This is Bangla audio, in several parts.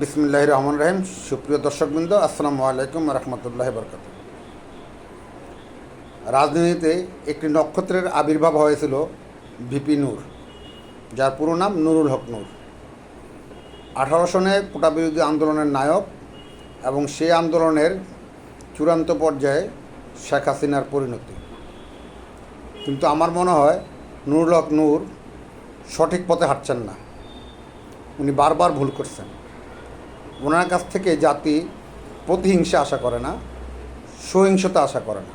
বিসমুল্লাহ রহমান রহিম। সুপ্রিয় দর্শকবৃন্দ, আসসালামু আলাইকুম রহমতুল্লাহ বরকাত রাজনীতিতে একটি নক্ষত্রের আবির্ভাব হয়েছিল ভিপি নূর, যার পুরো নাম নুরুল হক নূর। আঠারো সনে কোটা বিরোধী আন্দোলনের নায়ক এবং সেই আন্দোলনের চূড়ান্ত পর্যায়ে শেখ হাসিনার পরিণতি। কিন্তু আমার মনে হয় নুরুল হক নূর সঠিক পথে হাঁটছেন না। উনি বারবার ভুল করছেন। ওনার কাছ থেকে জাতি প্রতিহিংসা আশা করে না, সহিংসতা আশা করে না।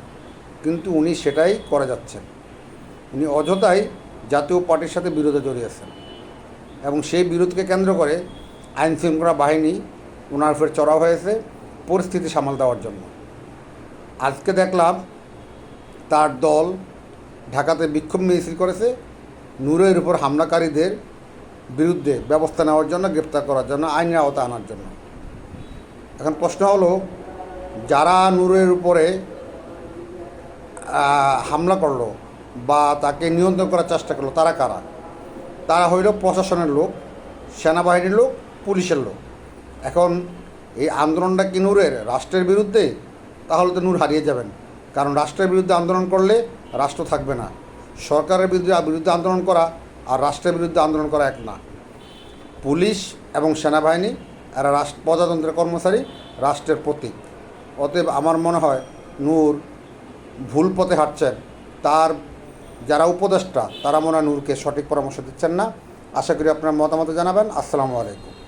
কিন্তু উনি সেটাই করে যাচ্ছেন। উনি অযথাই জাতীয় পার্টির সাথে বিরোধে জড়িয়েছেন এবং সেই বিরোধকে কেন্দ্র করে আইন শৃঙ্খলা বাহিনী ওনার ফের চড়া হয়েছে পরিস্থিতি সামাল দেওয়ার জন্য। আজকে দেখলাম তার দল ঢাকাতে বিক্ষোভ মিছিল করেছে, নূরের উপর হামলাকারীদের বিরুদ্ধে ব্যবস্থা নেওয়ার জন্য, গ্রেপ্তার করার জন্য, আইনের আওতা আনার জন্য। এখন প্রশ্ন হলো, যারা নূরের উপরে হামলা করল বা তাকে নিয়ন্ত্রণ করার চেষ্টা করল, তারা কারা? তারা হইল প্রশাসনের লোক, সেনাবাহিনীর লোক, পুলিশের লোক। এখন এই আন্দোলনটা কি নূরের? রাষ্ট্রের বিরুদ্ধে? তাহলে তো নূর হারিয়ে যাবেন। কারণ রাষ্ট্রের বিরুদ্ধে আন্দোলন করলে রাষ্ট্র থাকবে না। সরকারের বিরুদ্ধে বিরুদ্ধে আন্দোলন করা আর রাষ্ট্রের বিরুদ্ধে আন্দোলন করা এক না। পুলিশ এবং সেনাবাহিনী, এরা রাষ্ট্র প্রজাতন্ত্রের কর্মচারী, রাষ্ট্রের প্রতীক। অতএব আমার মনে হয় নূর ভুল পথে হাঁটছেন। তার যারা উপদেষ্টা, তারা মনে হয় নূরকে সঠিক পরামর্শ দিচ্ছেন না। আশা করি আপনার মতামত জানাবেন। আসসালামু আলাইকুম।